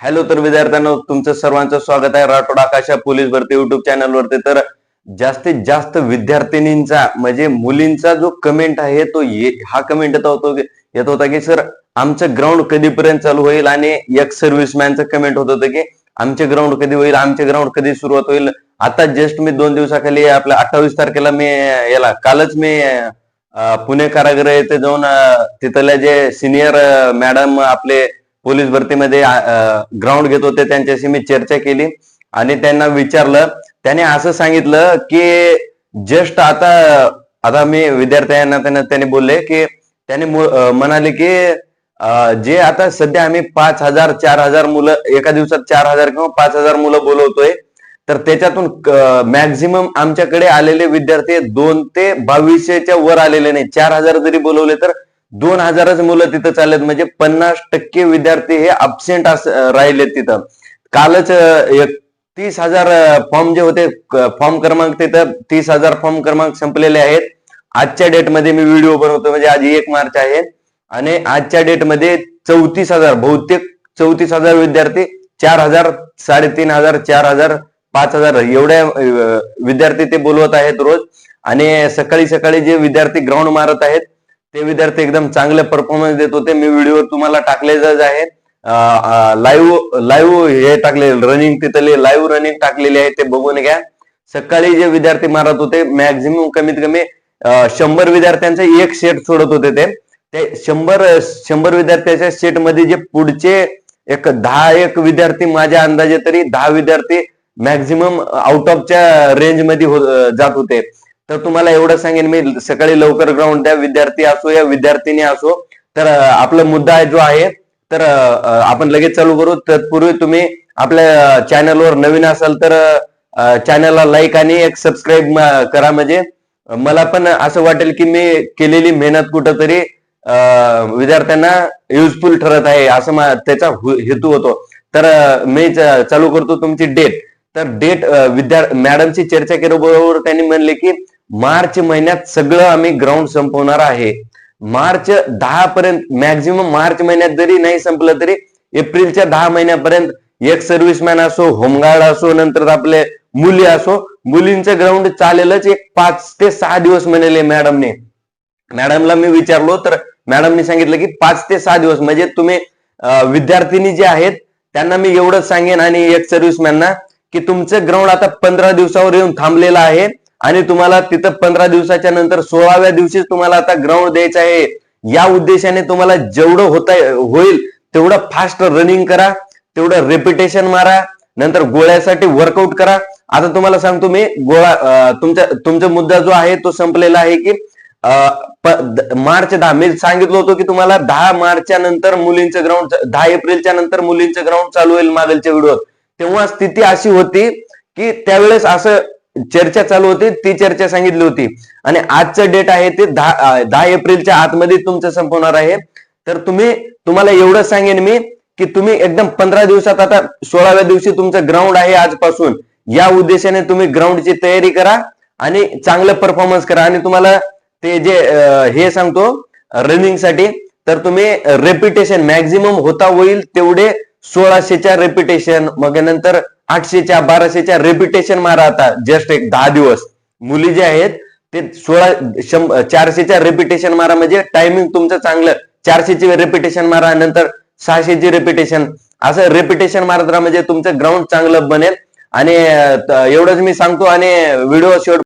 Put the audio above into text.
Hello तर विद्यार्थ्यांनो तुमचं सर्वांचं स्वागत आहे राठोड आकाशा पोलीस भरती युट्यूब चॅनलवरती तर जास्तीत जास्त विद्यार्थिनींचा म्हणजे मुलींचा जो कमेंट आहे तो ये- हा कमेंट येत होतो की- येत होता की सर आमचं ग्राउंड कधीपर्यंत चालू होईल? आणि एक सर्व्हिसमॅनचं कमेंट होत होतं की आमचे ग्राउंड कधी होईल? आमचे ग्राउंड कधी सुरुवात होईल? आता जस्ट मी दोन दिवसाखाली आपल्या अठ्ठावीस तारखेला मी याला कालच मी पुणे कारागृह येथे जाऊन तिथल्या जे सिनियर मॅडम आपले पोलीस भरतीमध्ये ग्राउंड घेत होते. त्यांच्याशी मी चर्चा केली आणि त्यांना विचारलं. त्याने असं सांगितलं की जस्ट आता आता मी विद्यार्थ्यांना त्यांना त्याने बोलले की त्याने म्हणाले की जे आता सध्या आम्ही पाच हजार चार हजार मुलं एका दिवसात चार हजार किंवा पाच हजार मुलं बोलवतोय. तर त्याच्यातून मॅक्झिमम आमच्याकडे आलेले विद्यार्थी दोन ते बावीसशेच्या वर आलेले नाही. चार हजार जरी बोलवले तर दोन हजारच मुलं तिथं चाललेत. म्हणजे पन्नास टक्के विद्यार्थी हे अबसेंट राहिलेत तिथं. कालच एक तीस हजार फॉर्म जे होते फॉर्म क्रमांक तिथं तीस हजार फॉर्म क्रमांक संपलेले आहेत. आजच्या डेटमध्ये मी व्हिडिओ बनवतो. म्हणजे आज एक मार्च आहे. आणि आजच्या डेटमध्ये चौतीस हजार बहुतेक चौतीस हजार विद्यार्थी चार हजार साडेतीन हजार चार हजार पाच हजार एवढ्या विद्यार्थी ते बोलवत आहेत रोज. आणि सकाळी सकाळी जे विद्यार्थी ग्राउंड मारत आहेत ते विद्यार्थी एकदम चांगले परफॉर्मन्स देत होते. मी व्हिडिओ तुम्हाला टाकलेच आहे. लाईव्ह लाईव्ह हे टाकले रनिंग तिथले लाईव्ह रनिंग टाकलेले आहे ते बघून घ्या. सकाळी जे विद्यार्थी मारत होते मॅक्झिमम कमीत कमी शंभर विद्यार्थ्यांचे एक सेट सोडत होते ते. ते शंभर शंभर विद्यार्थ्याच्या सेटमध्ये जे पुढचे एक दहा एक विद्यार्थी माझ्या अंदाजे तरी दहा विद्यार्थी मॅक्झिमम आउट ऑफच्या रेंजमध्ये हो- जात होते. तर तुम्हाला एवढं सांगेन मी सकाळी लवकर ग्राउंड द्या विद्यार्थी असो या विद्यार्थिनी असो. तर आपला मुद्दा जो आहे तर आपण लगेच चालू करू. तत्पूर्वी तुम्ही आपल्या चॅनलवर नवीन असाल तर चॅनलला लाईक आणि एक सबस्क्राईब करा म्हणजे. मला पण असं वाटेल की मी केलेली मेहनत कुठंतरी विद्यार्थ्यांना युजफुल ठरत आहे असं त्याचा हेतू होतो. तर मी चालू करतो तुमची डेट तर डेट विद्या मॅडमची चर्चा केल्याबरोबर त्यांनी म्हणले की मार्च महिन्यात सगळं आम्ही ग्राउंड संपवणार आहे. मार्च दहा पर्यंत मॅक्झिमम मार्च महिन्यात जरी नाही संपलं तरी एप्रिलच्या दहा महिन्यापर्यंत एक सर्व्हिसमॅन असो होमगार्ड असो नंतर आपले मुली असो मुलींचं ग्राउंड चालेलच एक पाच ते सहा दिवस म्हणाले मॅडमने मॅडमला मी विचारलो तर मॅडमने सांगितलं की पाच ते सहा दिवस म्हणजे तुम्ही विद्यार्थिनी जे आहेत त्यांना मी एवढंच सांगेन आणि एक सर्व्हिसमॅनना की तुमचं ग्राउंड आता पंधरा दिवसावर येऊन थांबलेलं आहे. आणि तुम्हाला तिथं पंधरा दिवसाच्या नंतर सोळाव्या दिवशीच तुम्हाला आता ग्राउंड द्यायचं आहे. या उद्देशाने तुम्हाला जेवढं होता होईल तेवढं फास्ट रनिंग करा तेवढं रेपिटेशन मारा नंतर गोळ्यासाठी वर्कआउट करा. आता तुम्हाला सांगतो मी गोळा तुमच्या तुमचा मुद्दा जो आहे तो संपलेला आहे की मार्च दहा. मी सांगितलं होतं की तुम्हाला दहा मार्चच्या नंतर मुलींचं ग्राउंड दहा एप्रिलच्या नंतर मुलींचं ग्राउंड चालू होईल मागलच्या व्हिडिओत तेव्हा स्थिती अशी होती की त्यावेळेस असं चर्चा चालू होती ती चर्चा सांगितली होती. आणि आजचं डेट आहे ते दहा दहा एप्रिलच्या आतमध्ये तुमचं संपवणार आहे. तर तुम्ही तुम्हाला एवढं सांगेन मी की तुम्ही एकदम पंधरा दिवसात आता सोळाव्या दिवशी तुमचं ग्राउंड आहे आजपासून. या उद्देशाने तुम्ही ग्राउंडची तयारी करा आणि चांगलं परफॉर्मन्स करा. आणि तुम्हाला ते जे हे सांगतो रनिंगसाठी तर तुम्ही रेपिटेशन मॅक्झिमम होता होईल तेवढे सोळाशेच्या रेपिटेशन मग नंतर आठशेच्या बाराशेच्या रेपिटेशन मारा आता जस्ट एक दहा दिवस. मुली जे आहेत ते सोळा शंभर चारशेच्या रेपिटेशन मारा म्हणजे टायमिंग तुमचं चांगलं. चारशेची रेपिटेशन मारा नंतर सहाशेची रेपिटेशन असं रेपिटेशन मारत राहा म्हणजे तुमचं ग्राउंड चांगलं बनेल. आणि एवढंच मी सांगतो आणि व्हिडिओ शेवट